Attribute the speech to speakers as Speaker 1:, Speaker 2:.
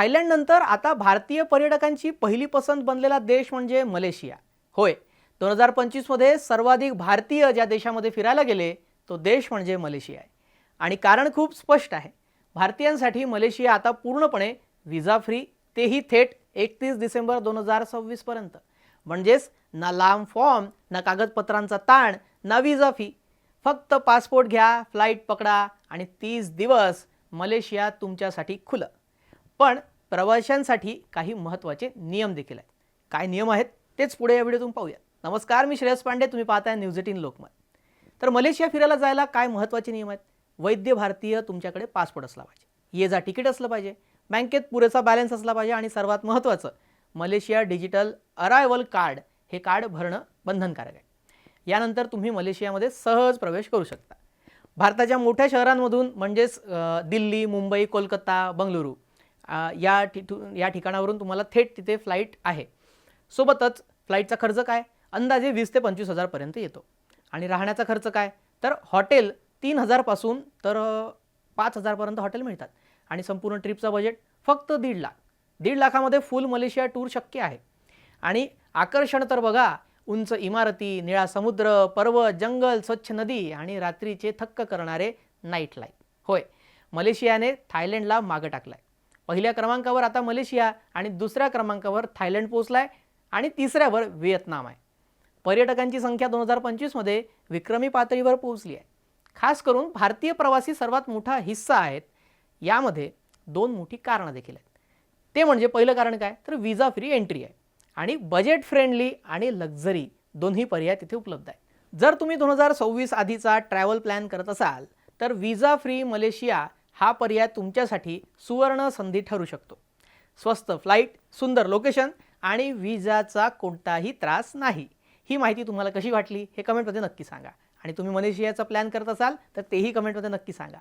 Speaker 1: थायलंडनंतर आता भारतीय पर्यटकांची पहिली पसंत बनलेला देश म्हणजे मलेशिया. होय दोन हजार पंचवीसमध्ये सर्वाधिक भारतीय ज्या देशामध्ये फिरायला गेले तो देश म्हणजे मलेशिया आहे. आणि कारण खूप स्पष्ट आहे भारतीयांसाठी मलेशिया आता पूर्णपणे विजा फ्री तेही थेट एकतीस डिसेंबर दोन हजार सव्वीसपर्यंत म्हणजेच ना लांब फॉर्म ना कागदपत्रांचा ताण ना विजा फी. फक्त पासपोर्ट घ्या फ्लाईट पकडा आणि तीस दिवस मलेशिया तुमच्यासाठी खुलं. पण प्रवाशांसाठी काही महत्त्वाचे नियम देखील आहेत. काय नियम आहेत तेच पुढे या व्हिडिओतून पाहूया नमस्कार मी श्रेयस पांडे तुम्ही पाहताय न्यूज एटीन लोकमत. तर मलेशिया फिरायला जायला काय महत्त्वाचे नियम आहेत? वैद्य भारतीय तुमच्याकडे पासपोर्ट असला पाहिजे. ये जा तिकीट असलं पाहिजे. बँकेत पुरेसा बॅलन्स असला पाहिजे आणि सर्वात महत्त्वाचं मलेशिया डिजिटल अरायवल कार्ड हे कार्ड भरणं बंधनकारक आहे. यानंतर तुम्ही मलेशियामध्ये सहज प्रवेश करू शकता. भारताच्या मोठ्या शहरांमधून म्हणजेच दिल्ली मुंबई कोलकाता बंगळुरू या ठिठू या ठिकाणावरून तुम्हाला थेट तिथे फ्लाईट आहे. सोबतच फ्लाईटचा खर्च काय? अंदाजे वीस ते पंचवीस हजारपर्यंत येतो. आणि राहण्याचा खर्च काय? तर हॉटेल तीन हजारपासून तर पाच हजारपर्यंत हॉटेल मिळतात. आणि संपूर्ण ट्रिपचा बजेट फक्त दीड लाख. दीड लाखामध्ये फुल मलेशिया टूर शक्य आहे. आणि आकर्षण तर बघा उंच इमारती निळा समुद्र पर्वत जंगल स्वच्छ नदी आणि रात्रीचे थक्क करणारे नाईट लाईफ होय मलेशियाने थायलंडला मागं टाकलाय. पहिल्या क्रमांकावर आता मलेशिया आणि दुसऱ्या क्रमांकावर थायलंड पोचलाय आणि तिसऱ्यावर व्हिएतनाम आहे. पर्यटकांची संख्या दोन हजार पंचवीसमध्ये विक्रमी पातळीवर पोहोचली आहे. खास करून भारतीय प्रवासी सर्वात मोठा हिस्सा आहेत यामध्ये दोन मोठी कारणं देखील आहेत. ते म्हणजे पहिलं कारण काय? तर विजा फ्री एंट्री आहे आणि बजेट फ्रेंडली आणि लक्झरी दोन्ही पर्याय तिथे उपलब्ध आहेत. जर तुम्ही दोन हजार सव्वीस आधीचा ट्रॅव्हल प्लॅन करत असाल तर विजा फ्री मलेशिया हा पर्याय तुमच्यासाठी सुवर्ण संधी ठरू शकतो. स्वस्त फ्लाईट सुंदर लोकेशन आणि विजाचा कोणताही त्रास नाही. ही माहिती तुम्हाला कशी वाटली हे कमेंटमध्ये नक्की सांगा. आणि तुम्ही मलेशियाचा प्लॅन करत असाल तर तेही कमेंटमध्ये नक्की सांगा.